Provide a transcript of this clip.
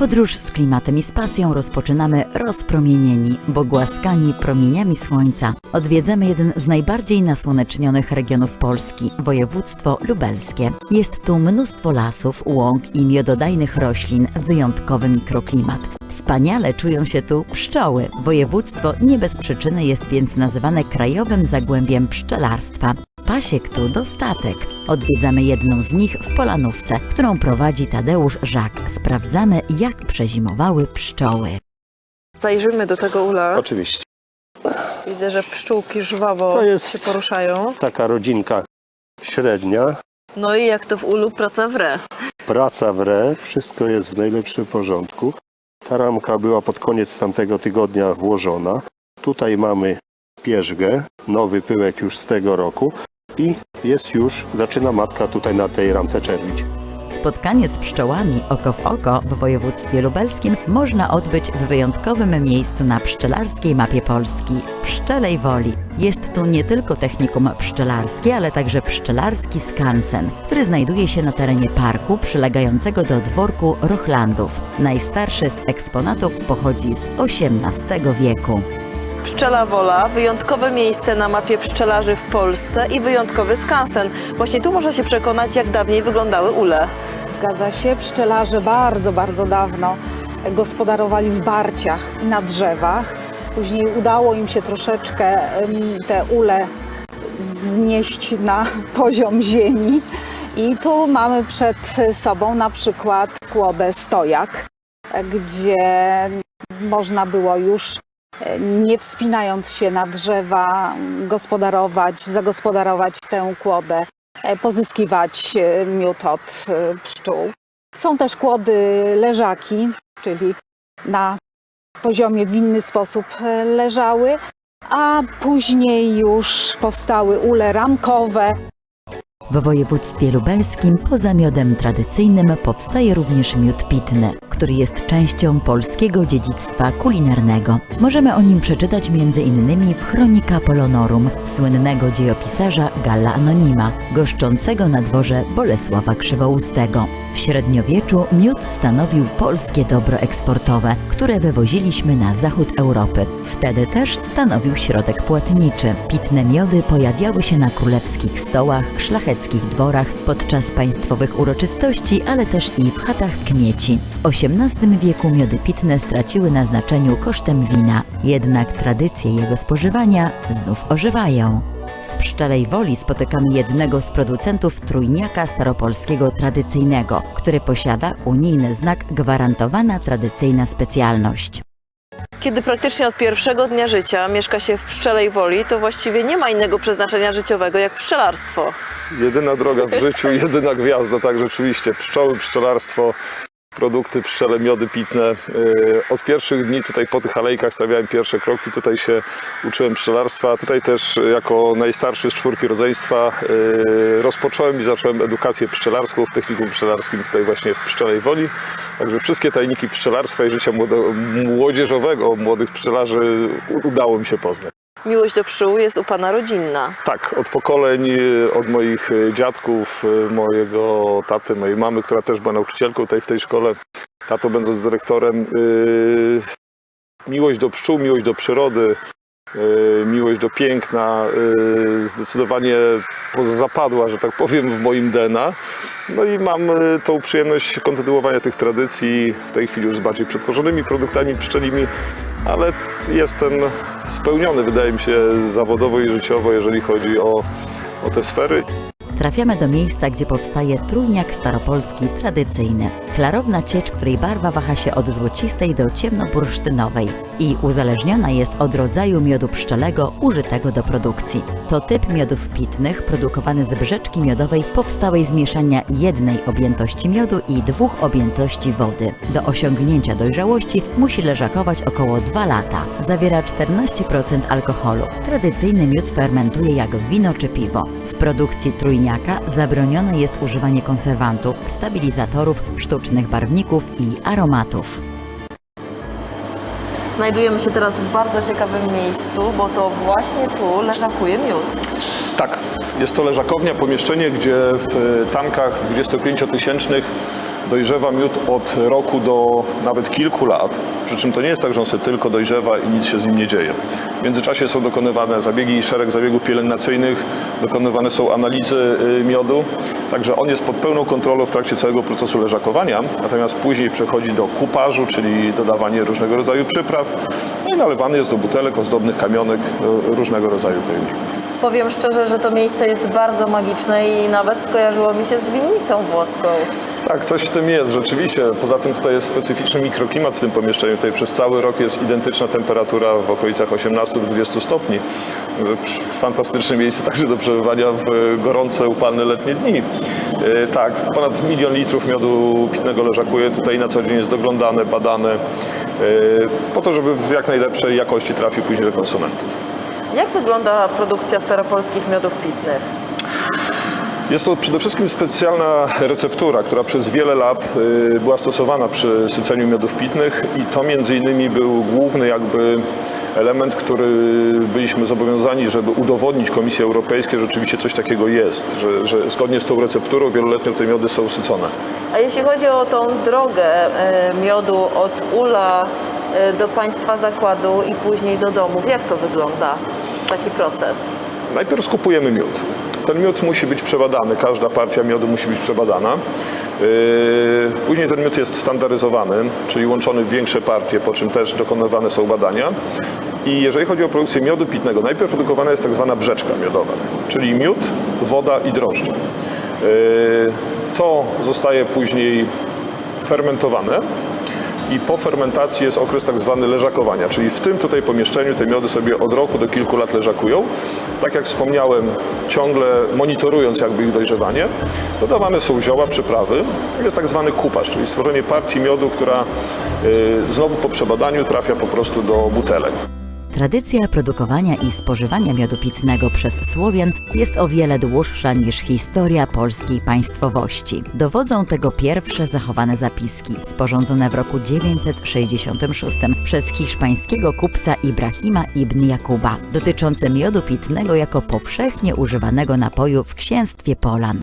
Podróż z klimatem i z pasją rozpoczynamy rozpromienieni, bo głaskani promieniami słońca. Odwiedzamy jeden z najbardziej nasłonecznionych regionów Polski, województwo lubelskie. Jest tu mnóstwo lasów, łąk i miododajnych roślin, wyjątkowy mikroklimat. Wspaniale czują się tu pszczoły. Województwo nie bez przyczyny jest więc nazywane krajowym zagłębiem pszczelarstwa. Pasiek tu dostatek. Odwiedzamy jedną z nich w Polanówce, którą prowadzi Tadeusz Żak. Sprawdzamy, jak przezimowały pszczoły. Zajrzymy do tego ula. Oczywiście. Widzę, że pszczółki żwawo To jest- się poruszają. Taka rodzinka średnia, No i jak to w ulu, praca w re. praca w re, wszystko jest w najlepszym porządku. Ta ramka była pod koniec tamtego tygodnia włożona. Tutaj mamy pierzgę, nowy pyłek już z tego roku i jest już, zaczyna matka tutaj na tej ramce czerwić. Spotkanie z pszczołami oko w oko w województwie lubelskim można odbyć w wyjątkowym miejscu na pszczelarskiej mapie Polski Pszczelej Woli. Jest tu nie tylko technikum pszczelarskie, ale także pszczelarski skansen, który znajduje się na terenie parku przylegającego do dworku Rochlandów. Najstarszy z eksponatów pochodzi z XVIII wieku. Pszczela Wola, wyjątkowe miejsce na mapie pszczelarzy w Polsce i wyjątkowy skansen. Właśnie tu można się przekonać, jak dawniej wyglądały ule. Zgadza się, pszczelarze bardzo, bardzo dawno gospodarowali w barciach i na drzewach. Później udało im się troszeczkę te ule znieść na poziom ziemi. I tu mamy przed sobą na przykład kłodę stojak, gdzie można było już nie wspinając się na drzewa, gospodarować, zagospodarować tę kłodę e, pozyskiwać e, miód od e, pszczół. Są też kłody leżaki, czyli na poziomie w inny sposób leżały, a później już powstały ule ramkowe, W województwie lubelskim poza miodem tradycyjnym powstaje również miód pitny, który jest częścią polskiego dziedzictwa kulinarnego. Możemy o nim przeczytać m.in. w Chronika Polonorum słynnego dziejopisarza Galla Anonima, goszczącego na dworze Bolesława Krzywoustego. W średniowieczu miód stanowił polskie dobro eksportowe, które wywoziliśmy na zachód Europy. Wtedy też stanowił środek płatniczy. Pitne miody pojawiały się na królewskich stołach, szlacheckich dworach, podczas państwowych uroczystości, ale też i w chatach kmieci. W XVIII wieku miody pitne straciły na znaczeniu kosztem wina, jednak tradycje jego spożywania znów ożywają. W Pszczelej Woli spotykamy jednego z producentów trójniaka staropolskiego tradycyjnego, który posiada unijny znak gwarantowana tradycyjna specjalność. Kiedy praktycznie od pierwszego dnia życia mieszka się w Pszczelej Woli, to właściwie nie ma innego przeznaczenia życiowego jak pszczelarstwo. Jedyna droga w życiu, jedyna gwiazda, tak rzeczywiście. Pszczoły, pszczelarstwo, produkty pszczele, miody pitne. Yy, Od pierwszych dni tutaj po tych alejkach stawiałem pierwsze kroki, tutaj się uczyłem pszczelarstwa. Tutaj też jako najstarszy z czwórki rodzeństwa yy, rozpocząłem i zacząłem edukację pszczelarską w technikum pszczelarskim tutaj właśnie w Pszczelej Woli. Także wszystkie tajniki pszczelarstwa i życia młodzieżowego młodych pszczelarzy udało mi się poznać. Miłość do pszczół jest u pana rodzinna. Tak, od pokoleń, y, od moich y, dziadków, y, mojego taty, mojej mamy, która też była nauczycielką tutaj w tej szkole, tato będąc dyrektorem. Miłość do pszczół, miłość do przyrody, miłość do piękna zdecydowanie zapadła, że tak powiem, w moim DNA. No i mam tą przyjemność kontynuowania tych tradycji, w tej chwili już z bardziej przetworzonymi produktami pszczelimi, ale jestem spełniony, wydaje mi się, zawodowo i życiowo, jeżeli chodzi o, o te sfery. Trafiamy do miejsca, gdzie powstaje trójniak staropolski tradycyjny. Klarowna ciecz, której barwa waha się od złocistej do ciemnobursztynowej i uzależniona jest od rodzaju miodu pszczelego użytego do produkcji. To typ miodów pitnych produkowany z brzeczki miodowej powstałej z mieszania jednej objętości miodu i dwóch objętości wody. Do osiągnięcia dojrzałości musi leżakować około 2 lata. Zawiera 14% alkoholu. Tradycyjny miód fermentuje jak wino czy piwo. W produkcji trójniaka zabronione jest używanie konserwantów, stabilizatorów, sztucznych barwników i aromatów. Znajdujemy się teraz w bardzo ciekawym miejscu, bo to właśnie tu leżakuje miód. Tak, jest to leżakownia, pomieszczenie, gdzie w e, tankach 25-tysięcznych dojrzewa miód od roku do nawet kilku lat. Przy czym to nie jest tak, że on sobie tylko dojrzewa i nic się z nim nie dzieje. W międzyczasie są dokonywane zabiegi, szereg zabiegów pielęgnacyjnych, dokonywane są analizy y, miodu, także on jest pod pełną kontrolą w trakcie całego procesu leżakowania, natomiast później przechodzi do kupażu, czyli dodawanie różnego rodzaju przypraw, no i nalewany jest do butelek, ozdobnych kamionek, y, różnego rodzaju pojemników. Powiem szczerze, że to miejsce jest bardzo magiczne i nawet skojarzyło mi się z winnicą włoską. Tak, coś w tym jest, rzeczywiście. Poza tym tutaj jest specyficzny mikroklimat w tym pomieszczeniu. Tutaj przez cały rok jest identyczna temperatura w okolicach 18-20 stopni. Fantastyczne miejsce także do przebywania w gorące, upalne letnie dni. E, Tak, ponad milion litrów miodu pitnego leżakuje. Tutaj na co dzień jest doglądane, badane, e, po to, żeby w jak najlepszej jakości trafił później do konsumentów. Jak wygląda produkcja staropolskich miodów pitnych? Jest to przede wszystkim specjalna receptura, która przez wiele lat y, była stosowana przy syceniu miodów pitnych i to między innymi był główny jakby element, który byliśmy zobowiązani, żeby udowodnić Komisji Europejskiej, że rzeczywiście coś takiego jest, że, że zgodnie z tą recepturą wieloletnią te miody są sycone. A jeśli chodzi o tą drogę e, miodu od ula e, do państwa zakładu i później do domów, jak to wygląda, taki proces? Najpierw skupujemy miód. Ten miód musi być przebadany, każda partia miodu musi być przebadana. Yy, Później ten miód jest standaryzowany, czyli łączony w większe partie, po czym też dokonywane są badania. I jeżeli chodzi o produkcję miodu pitnego, najpierw produkowana jest tak zwana brzeczka miodowa, czyli miód, woda i drożdże. Yy, To zostaje później fermentowane i po fermentacji jest okres tak zwany leżakowania, czyli w tym tutaj pomieszczeniu te miody sobie od roku do kilku lat leżakują. Tak jak wspomniałem, ciągle monitorując jakby ich dojrzewanie, dodawane są zioła, przyprawy. Jest tak zwany kupasz, czyli stworzenie partii miodu, która y, znowu po przebadaniu trafia po prostu do butelek. Tradycja produkowania i spożywania miodu pitnego przez Słowian jest o wiele dłuższa niż historia polskiej państwowości. Dowodzą tego pierwsze zachowane zapiski, sporządzone w roku 966 przez hiszpańskiego kupca Ibrahima ibn Jakuba, dotyczące miodu pitnego jako powszechnie używanego napoju w księstwie Polan.